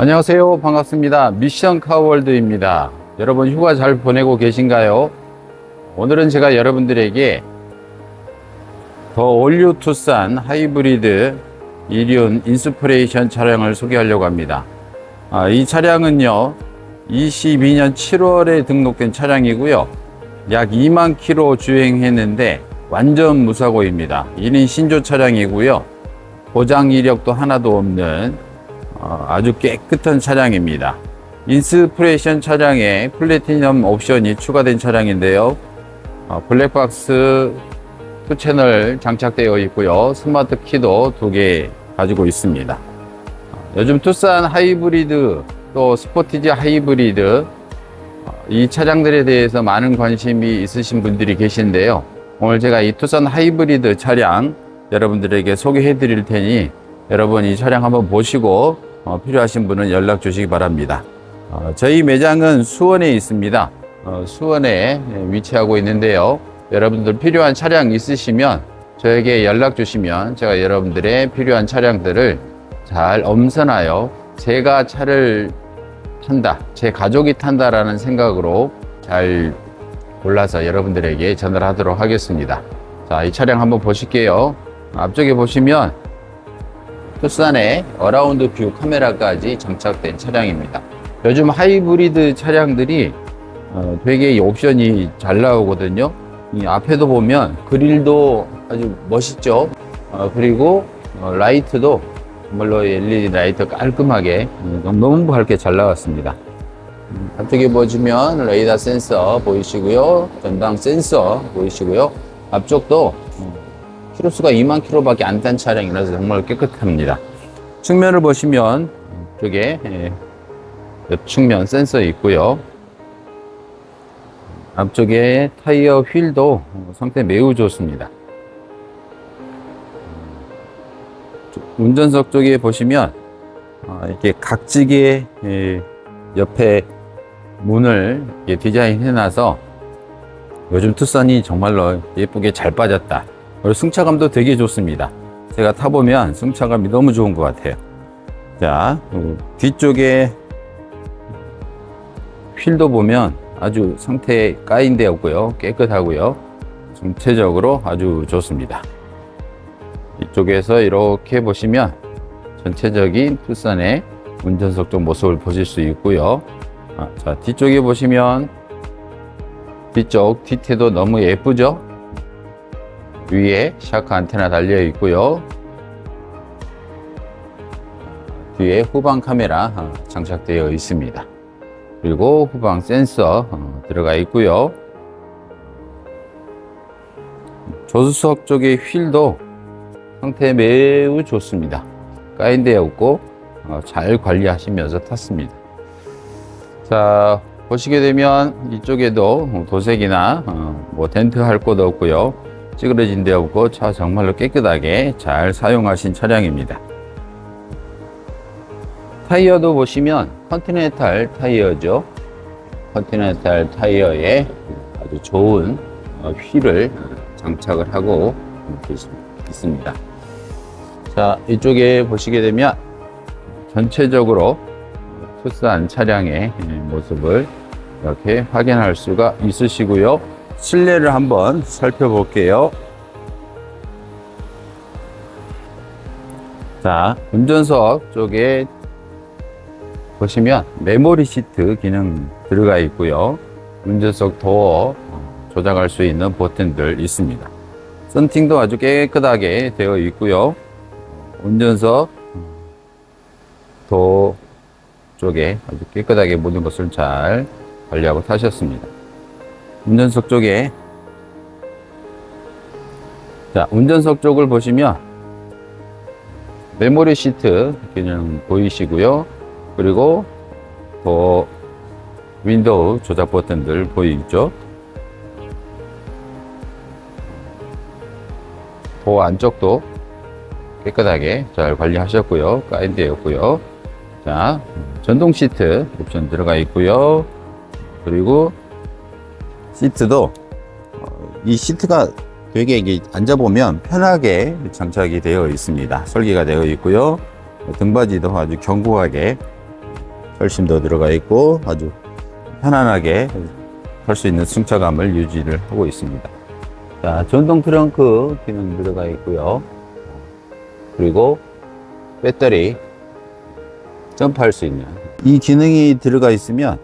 안녕하세요. 반갑습니다. 미션 카월드입니다. 여러분 휴가 잘 보내고 계신가요? 오늘은 제가 여러분들에게 더 올류 투싼 하이브리드 이륜 인스프레이션 차량을 소개하려고 합니다. 아, 이 차량은요, 22년 7월에 등록된 차량이고요. 약 2만 킬로 주행했는데 완전 무사고입니다. 1인 신조 차량이고요. 보장 이력도 하나도 없는 어, 아주 깨끗한 차량입니다. 인스프레이션 차량에 플래티넘 옵션이 추가된 차량인데요. 어, 블랙박스 투 채널 장착되어 있고요. 스마트 키도 두 개 가지고 있습니다. 어, 요즘 투싼 하이브리드 또 스포티지 하이브리드 어, 이 차량들에 대해서 많은 관심이 있으신 분들이 계신데요. 오늘 제가 이 투싼 하이브리드 차량 여러분들에게 소개해 드릴 테니 여러분 이 차량 한번 보시고 어, 필요하신 분은 연락 주시기 바랍니다. 어, 저희 매장은 수원에 있습니다. 어, 수원에 위치하고 있는데요. 여러분들 필요한 차량 있으시면 저에게 연락 주시면 제가 여러분들의 필요한 차량들을 잘 엄선하여 제가 차를 탄다, 제 가족이 탄다라는 생각으로 잘 골라서 여러분들에게 전화를 하도록 하겠습니다. 자, 이 차량 한번 보실게요. 앞쪽에 보시면 투싼에 어라운드 뷰 카메라까지 장착된 차량입니다. 요즘 하이브리드 차량들이 어, 되게 이 옵션이 잘 나오거든요. 이 앞에도 보면 그릴도 아주 멋있죠. 어, 그리고 어, 라이트도 정말로 LED 라이트 깔끔하게 음, 너무 밝게 잘 나왔습니다. 음, 앞쪽에 보시면 레이더 센서 보이시고요. 전방 센서 보이시고요. 앞쪽도 음, 키로수가 2만 킬로밖에 안딴 차량이라서 정말 깨끗합니다. 측면을 보시면 이쪽에 예, 옆 측면 센서 있고요. 앞쪽에 타이어 휠도 상태 매우 좋습니다. 운전석 쪽에 보시면 아, 이렇게 각지게 예, 옆에 문을 이렇게 디자인해 놔서 요즘 투싼이 정말로 예쁘게 잘 빠졌다. 승차감도 되게 좋습니다. 제가 타보면 승차감이 너무 좋은 것 같아요. 자, 그 뒤쪽에 휠도 보면 아주 상태 까인 데 없고요. 깨끗하고요. 전체적으로 아주 좋습니다. 이쪽에서 이렇게 보시면 전체적인 투싼의 운전석 쪽 모습을 보실 수 있고요. 아, 자, 뒤쪽에 보시면 뒤쪽 디테도 너무 예쁘죠? 위에 샤크 안테나 달려 있고요. 뒤에 후방 카메라 어, 장착되어 있습니다. 그리고 후방 센서 어, 들어가 있고요. 조수석 쪽의 휠도 상태 매우 좋습니다. 까인 데 없고 어, 잘 관리하시면서 탔습니다. 자 보시게 되면 이쪽에도 도색이나 어, 뭐 덴트 할곳 없고요. 찌그러진 데 없고 차 정말로 깨끗하게 잘 사용하신 차량입니다. 타이어도 보시면 컨티넨탈 타이어죠. 컨티넨탈 타이어에 아주 좋은 어, 휠을 장착을 하고 있습니다. 자, 이쪽에 보시게 되면 전체적으로 투싼 차량의 모습을 이렇게 확인할 수가 있으시고요. 실내를 한번 살펴볼게요. 자, 운전석 쪽에 보시면 메모리 시트 기능 들어가 있고요. 운전석 도어 조작할 수 있는 버튼들 있습니다. 썬팅도 아주 깨끗하게 되어 있고요. 운전석 도 쪽에 아주 깨끗하게 모든 것을 잘 관리하고 타셨습니다. 운전석 쪽에 자 운전석 쪽을 보시면 메모리 시트 기능 보이시고요. 그리고 더 윈도우 조작 버튼들 보이죠? 도 안쪽도 깨끗하게 잘 관리하셨고요. 까인 데였고요. 자, 전동 시트 옵션 들어가 있고요. 그리고 시트도 어, 이 시트가 되게 이게 앉아보면 편하게 장착이 되어 있습니다. 설계가 되어 있고요. 등받이도 아주 견고하게 철심도 들어가 있고 아주 편안하게 탈수 있는 승차감을 유지를 하고 있습니다. 자, 전동 트렁크 기능 들어가 있고요. 그리고 배터리 점프할 수 있는 이 기능이 들어가 있으면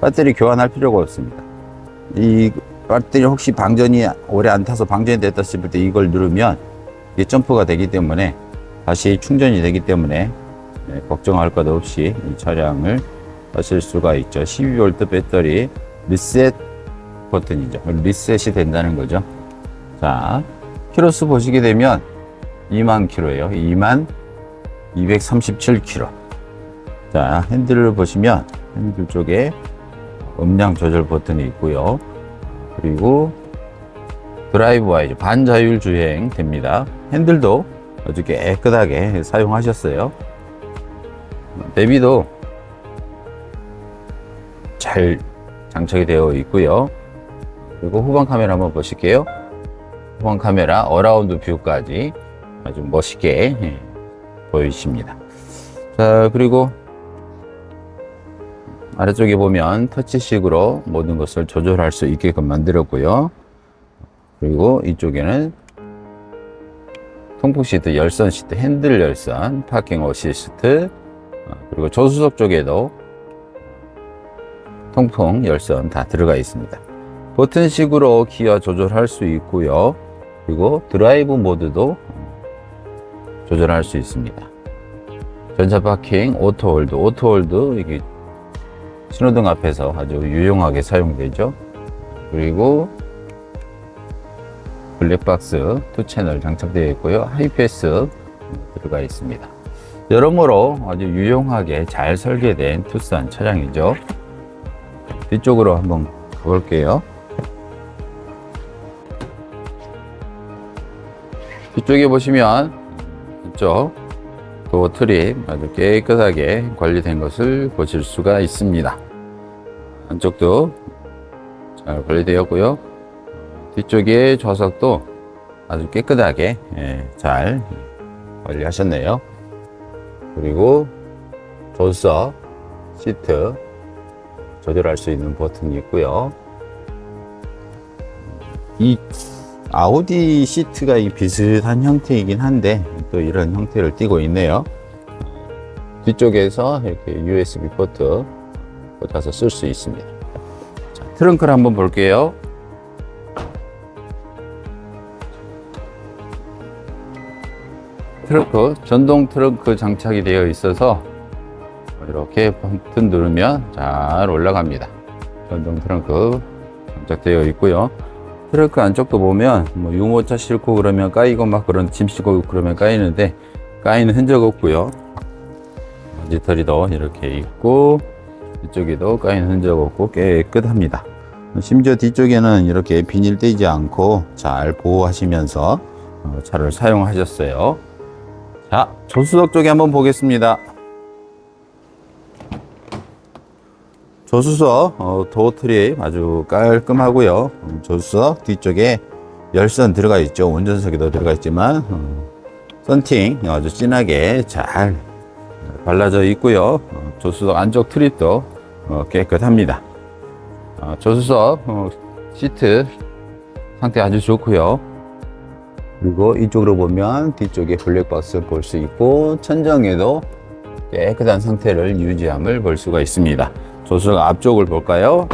배터리 교환할 필요가 없습니다. 이 배터리 혹시 방전이 오래 안 타서 방전이 됐다 싶을 때 이걸 누르면 이게 점프가 되기 때문에 다시 충전이 되기 때문에 네, 걱정할 것 없이 이 차량을 하실 수가 있죠. 12V 배터리 리셋 버튼이죠. 리셋이 된다는 거죠. 자, 키로수 보시게 되면 2만 킬로예요. 2만 237킬로. 자, 핸들을 보시면 핸들 쪽에 음량 조절 버튼이 있고요. 그리고 드라이브 와이즈 반자율 주행 됩니다. 핸들도 아주 깨끗하게 사용하셨어요. 대비도 잘 장착이 되어 있고요. 그리고 후방 카메라 한번 보실게요. 후방 카메라 어라운드 뷰까지 아주 멋있게 예, 보이십니다. 자, 그리고 아래쪽에 보면 터치식으로 모든 것을 조절할 수 있게끔 만들었고요. 그리고 이쪽에는 통풍 시트, 열선 시트, 핸들 열선, 파킹 어시스트, 어, 그리고 조수석 쪽에도 통풍 열선 다 들어가 있습니다. 버튼식으로 기어 조절할 수 있고요. 그리고 드라이브 모드도 조절할 수 있습니다. 전자 파킹, 오토홀드, 오토홀드 이게 신호등 앞에서 아주 유용하게 사용되죠. 그리고 블랙박스 투 채널 장착되어 있고요. 하이패스 들어가 있습니다. 여러모로 아주 유용하게 잘 설계된 투싼 차량이죠. 뒤쪽으로 한번 가볼게요. 뒤쪽에 보시면 이쪽 도어 트립 아주 깨끗하게 관리된 것을 보실 수가 있습니다. 안쪽도 잘 관리되었고요. 뒤쪽에 좌석도 아주 깨끗하게 예, 잘 관리하셨네요. 그리고 조수석 시트 조절할 수 있는 버튼이 있고요. 이 아우디 시트가 이 비슷한 형태이긴 한데 또 이런 형태를 띠고 있네요. 뒤쪽에서 이렇게 USB 포트 꽂아서 쓸 수 있습니다. 자, 트렁크를 한번 볼게요. 트렁크, 전동 트렁크 장착이 되어 있어서 이렇게 버튼 누르면 잘 올라갑니다. 전동 트렁크 장착되어 있고요. 트렁크 안쪽도 보면 뭐 유모차 싣고 그러면 까이고 막 그런 짐 싣고 그러면 까이는데 까이는 흔적 없고요. 먼지털이도 이렇게 있고 이쪽에도 까이는 흔적 없고 깨끗합니다. 심지어 뒤쪽에는 이렇게 비닐 떼지 않고 잘 보호하시면서 어, 차를 사용하셨어요. 자, 조수석 쪽에 한번 보겠습니다. 조수석 어, 도어 트립 아주 깔끔하고요. 음, 조수석 뒤쪽에 열선 들어가 있죠. 운전석에도 들어가 있지만 어, 썬팅 아주 진하게 잘 발라져 있고요. 어, 조수석 안쪽 트립도 어, 깨끗합니다. 어, 조수석 어, 시트 상태 아주 좋고요. 그리고 이쪽으로 보면 뒤쪽에 블랙박스 볼 수 있고 천정에도 깨끗한 상태를 유지함을 볼 수가 있습니다. 조수석 앞쪽을 볼까요?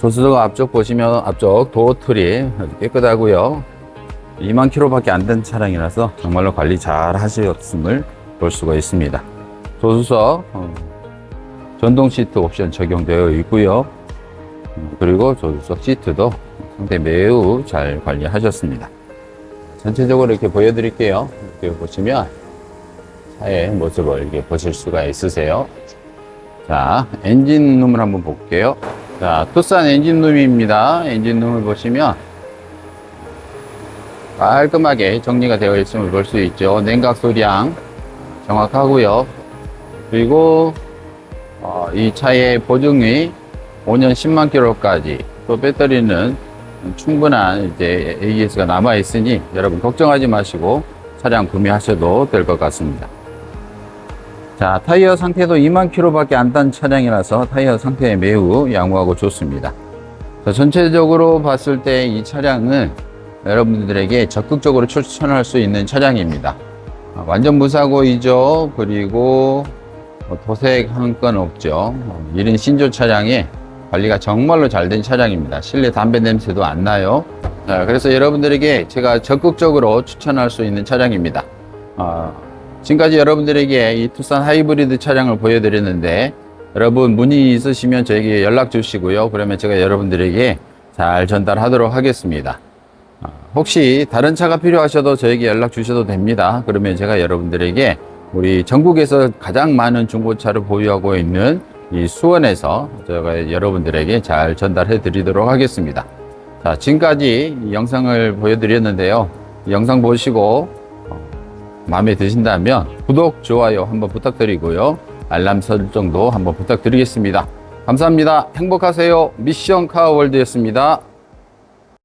조수석 앞쪽 보시면 앞쪽 도어 아주 깨끗하고요. 2만 킬로밖에 안 된 차량이라서 정말로 관리 잘 하셨음을 볼 수가 있습니다. 조수석 어, 전동 시트 옵션 적용되어 있고요. 음, 그리고 조수석 시트도 상당히 매우 잘 관리하셨습니다. 전체적으로 이렇게 보여드릴게요. 이렇게 보시면 차의 모습을 이렇게 보실 수가 있으세요. 자, 엔진룸을 한번 볼게요. 자, 투싼 엔진룸입니다. 엔진룸을 보시면 깔끔하게 정리가 되어 있음을 볼 수 있죠. 냉각 소량 정확하고요. 그리고 어, 이 차의 보증이 5년 10만 킬로까지 또 배터리는 충분한 이제 AS가 남아 있으니 여러분 걱정하지 마시고 차량 구매하셔도 될 것 같습니다. 자, 타이어 상태도 2만 킬로밖에 안 단 차량이라서 타이어 상태 매우 양호하고 좋습니다. 자, 전체적으로 봤을 때 이 차량은 여러분들에게 적극적으로 추천할 수 있는 차량입니다. 아, 완전 무사고이죠. 그리고 뭐 도색 한 건 없죠. 어, 이런 신조 차량에 관리가 정말로 잘 된 차량입니다. 실내 담배 냄새도 안 나요. 자, 그래서 여러분들에게 제가 적극적으로 추천할 수 있는 차량입니다. 아, 지금까지 여러분들에게 이 투싼 하이브리드 차량을 보여드렸는데 여러분 문의 있으시면 저에게 연락 주시고요. 그러면 제가 여러분들에게 잘 전달하도록 하겠습니다. 아, 혹시 다른 차가 필요하셔도 저에게 연락 주셔도 됩니다. 그러면 제가 여러분들에게 우리 전국에서 가장 많은 중고차를 보유하고 있는 이 수원에서 제가 여러분들에게 잘 전달해 드리도록 하겠습니다. 자, 지금까지 이 영상을 보여드렸는데요. 이 영상 보시고 어, 마음에 드신다면 구독, 좋아요 한번 부탁드리고요. 알람 설정도 한번 부탁드리겠습니다. 감사합니다. 행복하세요. 미션 카워월드였습니다.